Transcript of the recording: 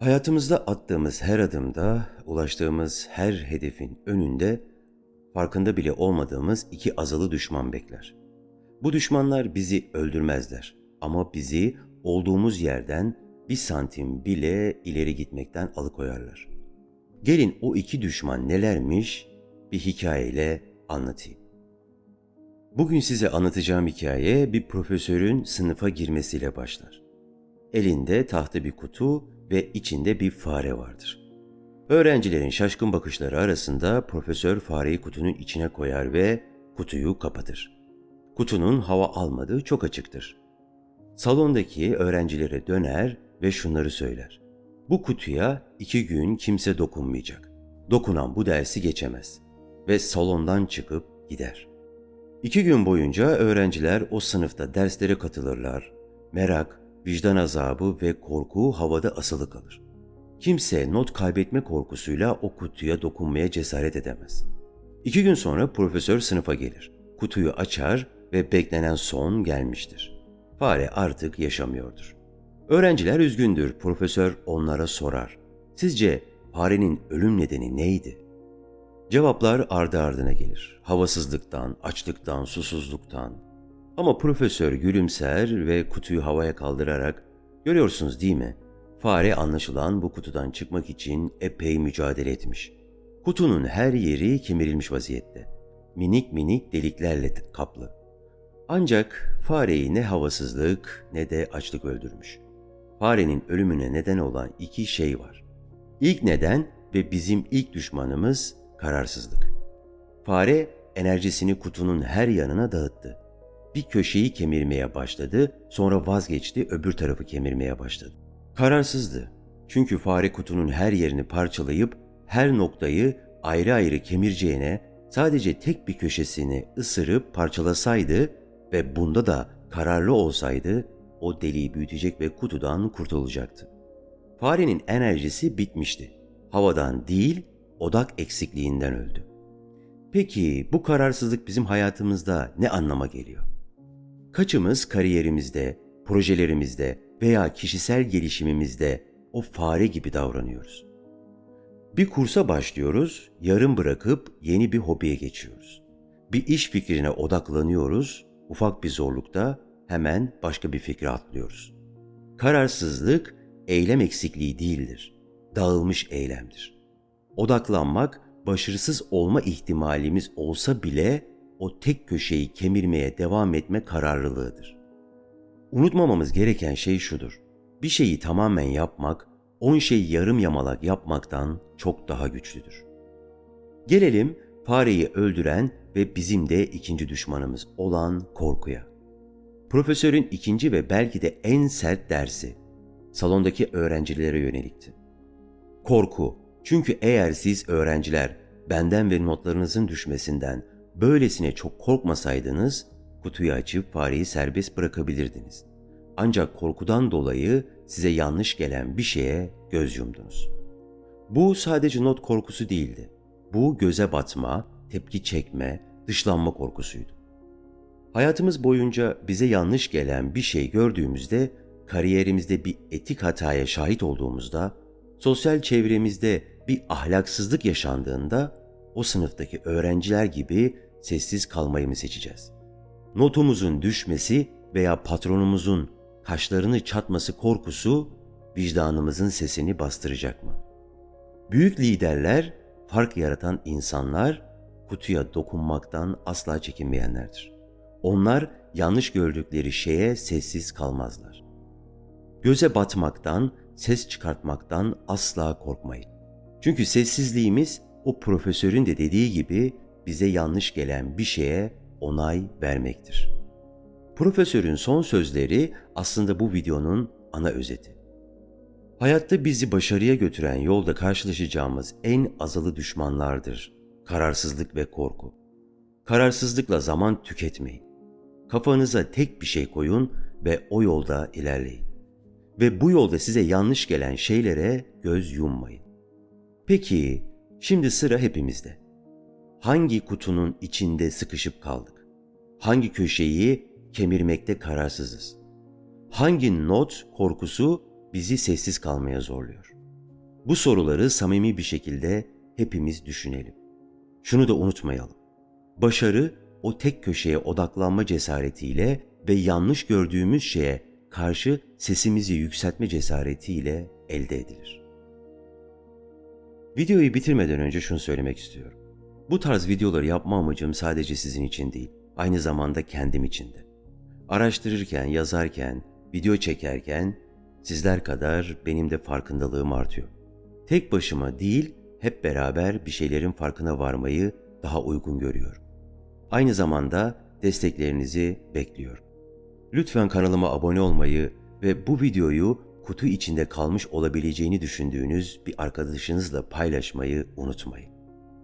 Hayatımızda attığımız her adımda, ulaştığımız her hedefin önünde farkında bile olmadığımız iki azılı düşman bekler. Bu düşmanlar bizi öldürmezler ama bizi olduğumuz yerden bir santim bile ileri gitmekten alıkoyarlar. Gelin o iki düşman nelermiş bir hikayeyle anlatayım. Bugün size anlatacağım hikaye bir profesörün sınıfa girmesiyle başlar. Elinde tahta bir kutu ve içinde bir fare vardır. Öğrencilerin şaşkın bakışları arasında profesör fareyi kutunun içine koyar ve kutuyu kapatır. Kutunun hava almadığı çok açıktır. Salondaki öğrencilere döner ve şunları söyler. Bu kutuya iki gün kimse dokunmayacak. Dokunan bu dersi geçemez ve salondan çıkıp gider. İki gün boyunca öğrenciler o sınıfta derslere katılırlar. Merak, vicdan azabı ve korku havada asılı kalır. Kimse not kaybetme korkusuyla o kutuya dokunmaya cesaret edemez. İki gün sonra profesör sınıfa gelir. Kutuyu açar ve beklenen son gelmiştir. Fare artık yaşamıyordur. Öğrenciler üzgündür. Profesör onlara sorar. Sizce farenin ölüm nedeni neydi? Cevaplar ardı ardına gelir. Havasızlıktan, açlıktan, susuzluktan. Ama profesör gülümser ve kutuyu havaya kaldırarak "Görüyorsunuz değil mi? Fare anlaşılan bu kutudan çıkmak için epey mücadele etmiş. Kutunun her yeri kemirilmiş vaziyette. Minik minik deliklerle kaplı. Ancak fareyi ne havasızlık ne de açlık öldürmüş. Farenin ölümüne neden olan iki şey var. İlk neden ve bizim ilk düşmanımız kararsızlık. Fare enerjisini kutunun her yanına dağıttı. Bir köşeyi kemirmeye başladı, sonra vazgeçti, öbür tarafı kemirmeye başladı. Kararsızdı. Çünkü fare kutunun her yerini parçalayıp her noktayı ayrı ayrı kemireceğine sadece tek bir köşesini ısırıp parçalasaydı ve bunda da kararlı olsaydı o deliği büyütecek ve kutudan kurtulacaktı. Farenin enerjisi bitmişti. Havadan değil, odak eksikliğinden öldü. Peki bu kararsızlık bizim hayatımızda ne anlama geliyor? Kaçımız kariyerimizde, projelerimizde veya kişisel gelişimimizde o fare gibi davranıyoruz? Bir kursa başlıyoruz, yarım bırakıp yeni bir hobiye geçiyoruz. Bir iş fikrine odaklanıyoruz, ufak bir zorlukta hemen başka bir fikre atlıyoruz. Kararsızlık eylem eksikliği değildir. Dağılmış eylemdir. Odaklanmak başarısız olma ihtimalimiz olsa bile o tek köşeyi kemirmeye devam etme kararlılığıdır. Unutmamamız gereken şey şudur. Bir şeyi tamamen yapmak, on şeyi yarım yamalak yapmaktan çok daha güçlüdür. Gelelim fareyi öldüren ve bizim de ikinci düşmanımız olan korkuya. Profesörün ikinci ve belki de en sert dersi salondaki öğrencilere yönelikti. Korku. Çünkü eğer siz öğrenciler benden ve notlarınızın düşmesinden böylesine çok korkmasaydınız kutuyu açıp fareyi serbest bırakabilirdiniz. Ancak korkudan dolayı size yanlış gelen bir şeye göz yumdunuz. Bu sadece not korkusu değildi. Bu göze batma, tepki çekme, dışlanma korkusuydu. Hayatımız boyunca bize yanlış gelen bir şey gördüğümüzde, kariyerimizde bir etik hataya şahit olduğumuzda, sosyal çevremizde bir ahlaksızlık yaşandığında o sınıftaki öğrenciler gibi sessiz kalmayı mı seçeceğiz? Notumuzun düşmesi veya patronumuzun kaşlarını çatması korkusu vicdanımızın sesini bastıracak mı? Büyük liderler, fark yaratan insanlar kutuya dokunmaktan asla çekinmeyenlerdir. Onlar yanlış gördükleri şeye sessiz kalmazlar. Göze batmaktan, ses çıkartmaktan asla korkmayın. Çünkü sessizliğimiz o profesörün de dediği gibi bize yanlış gelen bir şeye onay vermektir. Profesörün son sözleri aslında bu videonun ana özeti. Hayatta bizi başarıya götüren yolda karşılaşacağımız en azılı düşmanlardır. Kararsızlık ve korku. Kararsızlıkla zaman tüketmeyin. Kafanıza tek bir şey koyun ve o yolda ilerleyin. Ve bu yolda size yanlış gelen şeylere göz yummayın. Peki, şimdi sıra hepimizde. Hangi kutunun içinde sıkışıp kaldık? Hangi köşeyi kemirmekte kararsızız? Hangi not korkusu bizi sessiz kalmaya zorluyor? Bu soruları samimi bir şekilde hepimiz düşünelim. Şunu da unutmayalım. Başarı o tek köşeye odaklanma cesaretiyle ve yanlış gördüğümüz şeye karşı sesimizi yükseltme cesaretiyle elde edilir. Videoyu bitirmeden önce şunu söylemek istiyorum. Bu tarz videoları yapma amacım sadece sizin için değil, aynı zamanda kendim için de. Araştırırken, yazarken, video çekerken sizler kadar benim de farkındalığım artıyor. Tek başıma değil, hep beraber bir şeylerin farkına varmayı daha uygun görüyorum. Aynı zamanda desteklerinizi bekliyorum. Lütfen kanalıma abone olmayı ve bu videoyu kutu içinde kalmış olabileceğini düşündüğünüz bir arkadaşınızla paylaşmayı unutmayın.